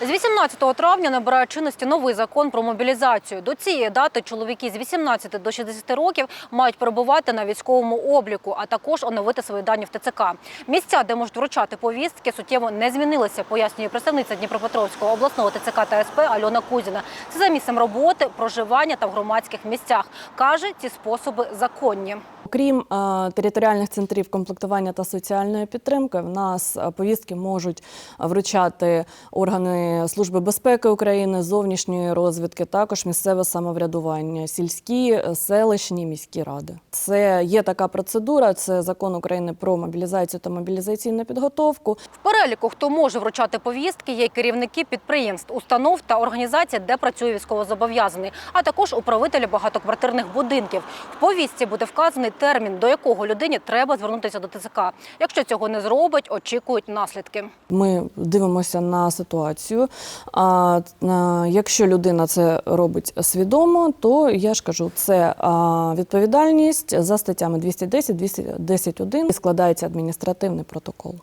З 18 травня набирає чинності новий закон про мобілізацію. До цієї дати чоловіки з 18 до 60 років мають перебувати на військовому обліку, а також оновити свої дані в ТЦК. Місця, де можуть вручати повістки, суттєво не змінилися, пояснює представниця Дніпропетровського обласного ТЦК та СП Альона Кузіна. Це за місцем роботи, проживання та в громадських місцях. Каже, ці способи законні. Окрім е, територіальних центрів комплектування та соціальної підтримки, в нас е, повістки можуть вручати органи Служби безпеки України, зовнішньої розвідки, також місцеве самоврядування, сільські, е, селищні, міські ради. Це є така процедура. Це закон України про мобілізацію та мобілізаційну підготовку. В переліку, хто може вручати повістки, є керівники підприємств, установ та організацій, де працює військовозобов'язаний, а також управителі багатоквартирних будинків. В повістці буде вказаний термін, до якого людині треба звернутися до ТЦК. Якщо цього не зробить, очікують наслідки. Ми дивимося на ситуацію. А а, якщо людина це робить свідомо, то я ж кажу, це відповідальність за статтями 210, 210.1 і складається адміністративний протокол.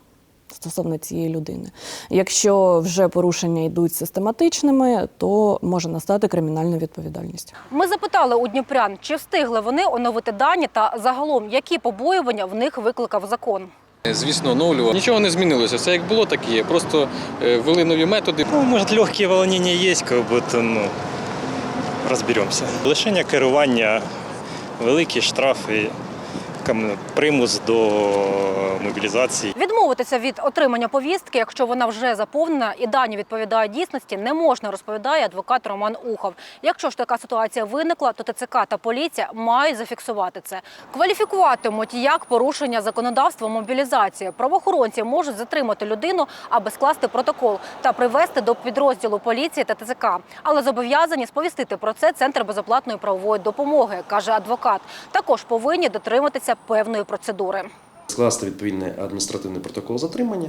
Стосовно цієї людини, якщо вже порушення йдуть систематичними, то може настати кримінальна відповідальність. Ми запитали у дніпрян, чи встигли вони оновити дані та загалом які побоювання в них викликав закон. Звісно, оновлював. Нічого не змінилося. Все як було, так і є. Просто е, ввели нові методи. Ну, может, легкие волнения есть, как будто, ну, розберемося. Лишення керування, великі штрафи, примус до мобілізації. Відмовитися від отримання повістки, якщо вона вже заповнена і дані відповідають дійсності, не можна, розповідає адвокат Роман Ухов. Якщо ж така ситуація виникла, то ТЦК та поліція мають зафіксувати це. Кваліфікуватимуть як порушення законодавства мобілізації. Правоохоронці можуть затримати людину, аби скласти протокол та привести до підрозділу поліції та ТЦК. Але зобов'язані сповістити про це центр безоплатної правової допомоги, каже адвокат. Також повинні дотриматися певної процедури. Скласти відповідний адміністративний протокол затримання,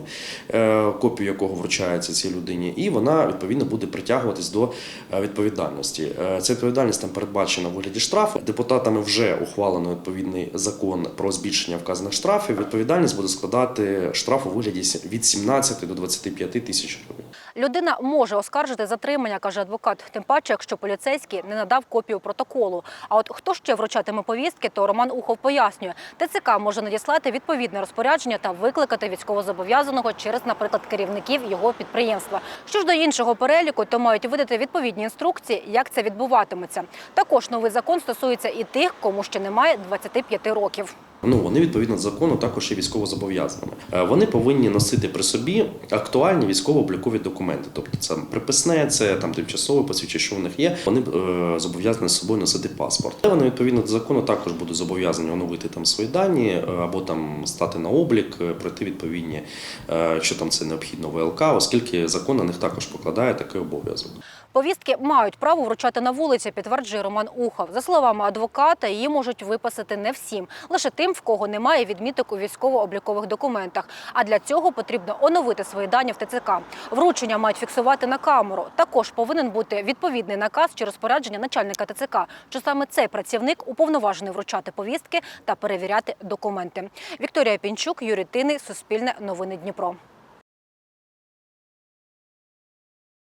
е, копію якого вручається цій людині, і вона відповідно буде притягуватись до е, відповідальності. Е, Ця відповідальність там передбачена в вигляді штрафу. Депутатами вже ухвалено відповідний закон про збільшення вказаних штрафів. Відповідальність буде складати штраф у вигляді від 17 до 25 тисяч гривень. Людина може оскаржити затримання, каже адвокат, тим паче, якщо поліцейський не надав копію протоколу. А от хто ще вручатиме повістки, то Роман Ухов пояснює, ТЦК може надіслати відповідне розпорядження та викликати військовозобов'язаного через, наприклад, керівників його підприємства. Що ж до іншого переліку, то мають видати відповідні інструкції, як це відбуватиметься. Також новий закон стосується і тих, кому ще немає 25 років. Ну вони відповідно закону також є військовозобов'язаними. Е, Вони повинні носити при собі актуальні військово-облікові документи, тобто це приписне, це там тимчасове посвідчення, що в них є. Вони е, зобов'язані з собою носити паспорт. Вони відповідно до закону також будуть зобов'язані оновити там свої дані е, або там стати на облік, е, пройти відповідні, е, якщо там це необхідно ВЛК, оскільки закон на них також покладає такий обов'язок. Повістки мають право вручати на вулиці, підтверджує Роман Ухов. За словами адвоката, її можуть виписати не всім, лише тим, в кого немає відміток у військово-облікових документах. А для цього потрібно оновити свої дані в ТЦК. Вручення мають фіксувати на камеру. Також повинен бути відповідний наказ чи розпорядження начальника ТЦК, що саме цей працівник уповноважений вручати повістки та перевіряти документи. Вікторія Пінчук, Юрій Тиний, Суспільне новини Дніпро.